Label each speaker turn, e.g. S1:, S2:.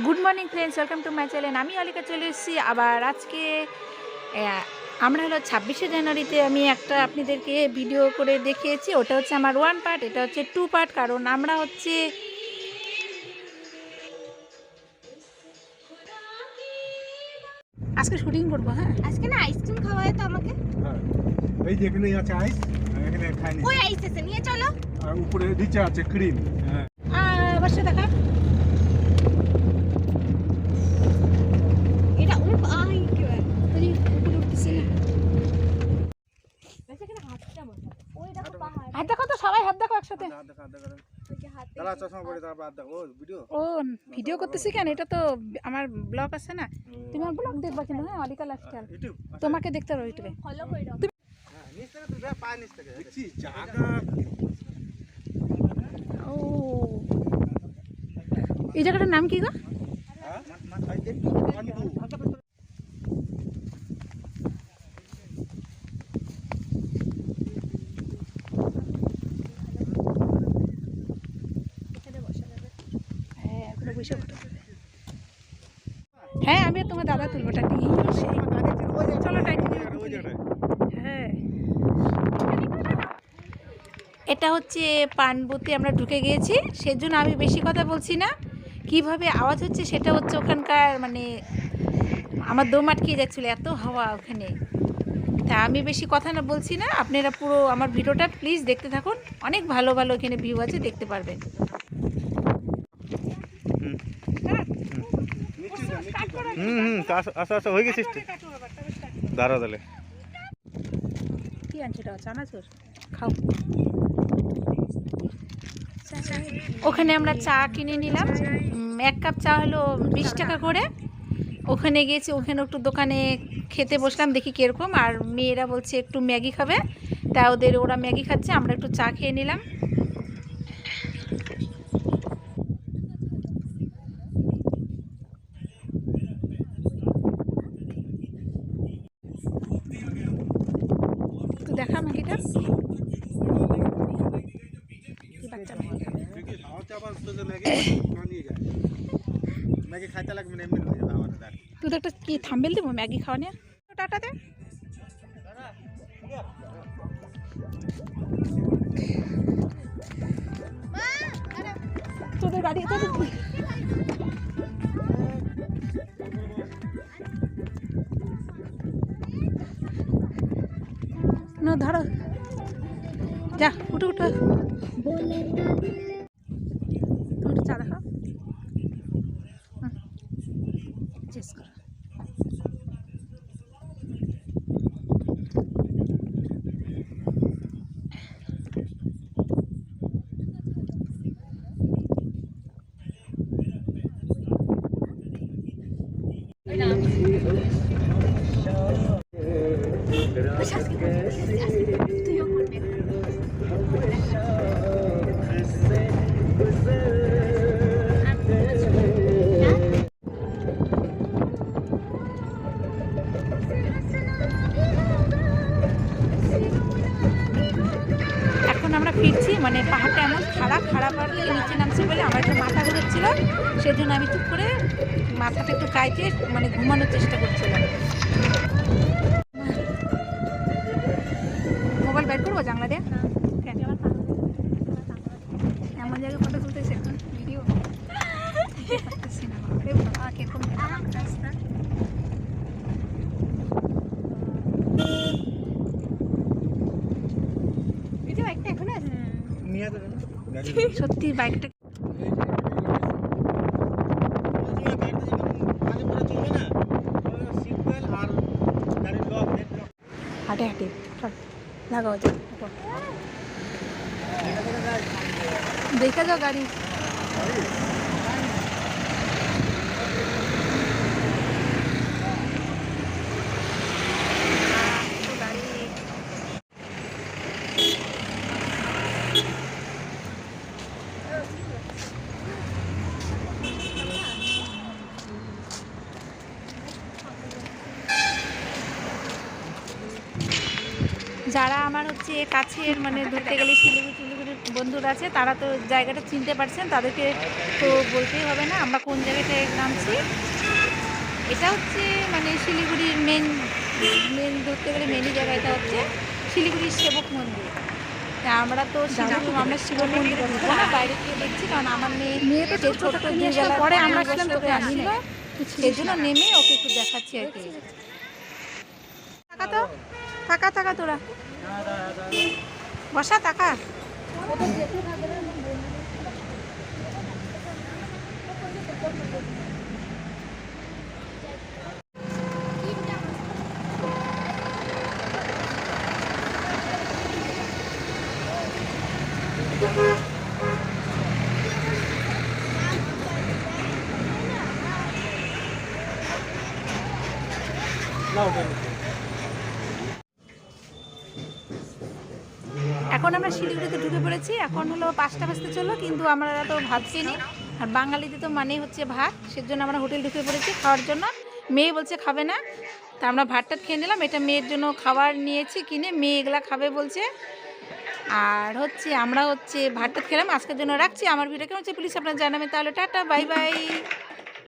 S1: Good morning friends welcome to my channel আমি অলিকা চলে এসেছি। আবার আজকে আমরা হলো ছাব্বিশে জানুয়ারিতে আমি একটা আপনাদেরকে ভিডিও করে দেখিয়েছি। ওটা হচ্ছে আমার ওয়ান পার্ট এটা হচ্ছে টু পার্ট কারণ আমরা হচ্ছে আজকে শুটিং করব হ্যাঁ?
S2: আজকে না আইসক্রিম খাওয়ায় তো আমাকে।
S3: হ্যাঁ। এই যে এখানে আছে আইস এখানে খাইনি।
S2: ওই আইস এসে নিয়ে চলো।
S3: আর উপরে নিচে আছে ক্রিম হ্যাঁ।
S1: আবার দেখা
S2: এটা উফ আই কি হয়
S1: ওই যে উপরে উঠতেছে না।
S2: এখানে হাতটা বসাবো ওই দেখো পাহাড়
S1: হাত দেখো তো সবাই হাত দেখো একসাথে
S3: হাত দেখা হাত দেখা
S2: ওই যে হাতে
S3: তাহলে চশমা পরে তারপর হাত দেখো ও ভিডিও
S1: ও ভিডিও করতেছি কেন? এটা তো আমার ব্লগ আছে না। তুমি আমার ব্লগ দেখবা কিন্তু হ্যাঁ অলিকা লাইফস্টাইল
S3: ইউটিউব
S1: তোমাকে দেখতে পারো ইউটিউবে
S2: ফলো করে দাও।
S3: হ্যাঁ নিচ থেকে যা পায় নিচ দেখছি জায়গা
S1: ও। এই জায়গাটার নাম কি গো
S3: হ্যাঁ এই যে বন্ধু
S2: এখানে বসা যাবে
S1: হ্যাঁ ওখানে বসে ফটো তুলবে। হ্যাঁ আমি তোমার দাদা তুলবো টাটি চলো হ্যাঁ। এটা হচ্ছে পানবুতে, আমরা ঢুকে গিয়েছি। সেজন্য আমি বেশি কথা বলছি না। কীভাবে আওয়াজ হচ্ছে সেটা হচ্ছে ওখানকার মানে আমার দম আটকে যাচ্ছিল, এত হাওয়া ওখানে। তা আমি বেশি কথা না বলছি না, আপনারা পুরো আমার ভিডিওটা প্লিজ দেখতে থাকুন। অনেক ভালো ভালো এখানে ভিউ আছে, দেখতে পারবেন
S3: নিচে যা নিচে যা হুম হুম আচ্ছা আচ্ছা হয়ে গেছিস দাঁড়া তাহলে।
S1: কি আনছে এটা? চানাচুর? খাও। ওখানে আমরা চা কিনে নিলাম। এক কাপ চা হলো বিশ টাকা করে। ওখানে গিয়েছি ওখানে একটু দোকানে খেতে বসলাম দেখি কীরকম। আর মেয়েরা বলছে একটু ম্যাগি খাবে। তা ওদের ওরা ম্যাগি খাচ্ছে আমরা একটু চা খেয়ে নিলাম তো দেখা ম্যাগিটা কি বাচ্চা ম্যাগি খাবে?
S3: খাওয়াতে আবার তো যে ম্যাগি খাওয়া নিয়ে যায় ম্যাগি খাইতে লাগবে না এমনি হয়ে যাবে আমাদের দেখ
S1: তুই তো একটা কি থাম্বেল দেবো ম্যাগি খাওয়া নিয়ে টাটা দে তোদের গাড়ি তোদের মানে পাহাড়টা এমন খাড়া পাহাড় থেকে নিচে নামছে বলে আমার একটু মাথা ঘুরছিল সেজন্য আমি চুপ করে মাথাটা একটু কাইতে মানে ঘুমানোর চেষ্টা করছিলাম মোবাইল বের করব জানলা দিয়ে কেন? এমন জায়গায় ফটো তুলতেছে এখন ভিডিও পারতেছি না বাবারে বাবা, কীরকম রাস্তা
S2: ভিডিও একটা এখন আছে
S3: নিয়ে যাবে ম্যাগি
S1: সত্যি বাইকটা হাঁটে হাঁটে। লাগাও দেখে যাও গাড়ি আহ, তো গাড়ি যারা আমার হচ্ছে কাছের মানে ধরতে গেলে শিলিগুড়ি টিলিগুড়ি বন্ধুরা আছে তারা তো জায়গাটা চিনতে পারছেন তাদেরকে তো বলতেই হবে না আমরা কোন জায়গাটায় নামছি? এটা হচ্ছে মানে শিলিগুড়ির মেন মেন ধরতে গেলে মেনই জায়গা এটা হচ্ছে শিলিগুড়ির সেবক মন্দির। আমরা তো সেরকম আমরা শিব মন্দির না বাইরে থেকে দেখছি কারণ আমার মেয়ে
S2: মেয়ে তো ছোট পরে আমরা
S1: আমরা
S2: তোকে
S1: আসছিল সেই জন্য নেমে ওকে একটু দেখাচ্ছি আর কি। টাকা তো? টাকা টাকা তোরা। বসা টাকা
S3: না ওটা
S1: এখন আমরা শিলিগুড়িতে ঢুকে পড়েছি। এখন হলো পাঁচটা বাজতে চলো কিন্তু আমরা তো ভাত চিনি আর বাঙালিতে তো মানেই হচ্ছে ভাত, সেজন্য আমরা হোটেল ঢুকে পড়েছি খাওয়ার জন্য। মেয়ে বলছে খাবে না, তা আমরা ভাতটা খেয়ে নিলাম। এটা মেয়ের জন্য খাবার নিয়েছি কিনে, মেয়ে এগুলা খাবে বলছে। আর হচ্ছে আমরা হচ্ছে ভাতটা খেলাম। আজকের জন্য রাখছি। আমার ভিডিও কেমন হচ্ছে প্লিজ আপনারা জানাবেন। তাহলে টাটা, বাই বাই।